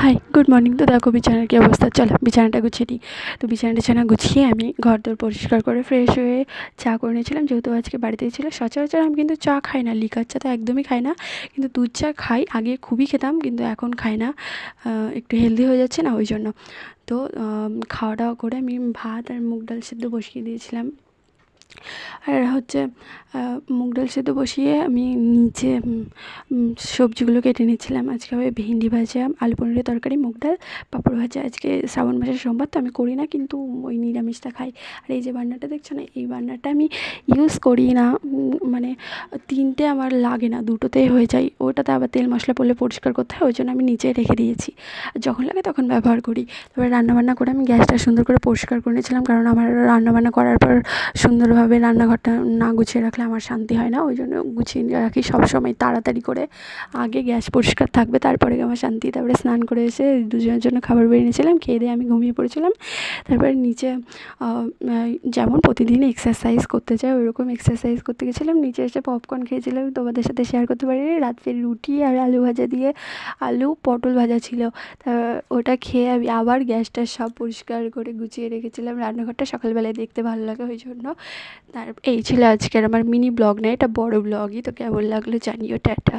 Hi good morning তো দেখো বিছানার কী অবস্থা? চলো বিছানাটা গুছিয়ে নিই। তো বিছানা টিছানা গুছিয়ে আমি ঘর দোর পরিষ্কার করে ফ্রেশ হয়ে চা করে নিয়েছিলাম। যেহেতু আজকে বাড়িতেই ছিল, সচরাচর আমি কিন্তু চা খাই না। লিকার চা তো একদমই খাই না। কিন্তু দুধ চা খাই, আগে খুবই খেতাম, কিন্তু এখন খাই না। একটু হেলদি হয়ে যাচ্ছে না, ওই জন্য। তো খাওয়া দাওয়া করে আমি ভাত আর মুগ ডাল সেদ্ধ বসিয়ে দিয়েছিলাম। আর হচ্ছে মুগ ডাল সেদ্ধ বসিয়ে আমি নিচে সবজিগুলো কেটে নিচ্ছিলাম। আজকে হবে ভেন্ডি ভাজা, আলু পনিরের তরকারি, মুগ ডাল, পাঁপড় ভাজা। আজকে শ্রাবণ মাসের সোমবার, তো আমি করি না, কিন্তু ওই নিরামিষটা খাই। আর এই যে বান্নাটা, দেখছ না? এই বান্নাটা আমি ইউজ করি না মানে তিনটে আমার লাগে না দুটোতেই হয়ে যায়। ওটাতে আবার তেল মশলা পড়লে পরিষ্কার করতে হয়, ওই জন্য আমি নিচে রেখে দিয়েছি। যখন লাগে তখন ব্যবহার করি। তারপরে রান্নাবান্না করে আমি গ্যাসটা সুন্দর করে পরিষ্কার করে নিয়েছিলাম, কারণ আমার রান্নাবান্না করার পর সুন্দরভাবে রান্নাঘরটা না গুছিয়ে রাখলে আমার শান্তি হয় না। ওই জন্য গুছিয়ে রাখি সবসময় তাড়াতাড়ি করে। আগে গ্যাস পরিষ্কার থাকবে, তারপরে আমার শান্তি। তারপরে স্নান করে এসে দুজনের জন্য খাবার বেরিয়ে নিয়েছিলাম, খেয়ে দিয়ে আমি ঘুমিয়ে পড়েছিলাম। তারপরে নিচে যেমন প্রতিদিন এক্সারসাইজ করতে চাই, ওইরকম এক্সারসাইজ করতে গেছিলাম। নিচে এসে পপকর্ন খেয়েছিলাম, তোমাদের সাথে শেয়ার করতে পারিনি। রাত্রে রুটি আর আলু ভাজা দিয়ে আলু পটল ভাজা ছিল। তা, ওটা খেয়ে আমি আবার গ্যাসটা সব পরিষ্কার করে গুছিয়ে রেখেছিলাম। রান্নাঘরটা সকালবেলায় দেখতে ভালো লাগে ওই জন্য তার এই ছিল আজকের আমার মিনি ব্লগ না, এটা বড় ব্লগই তো কেমন লাগল জানিও, টাটা।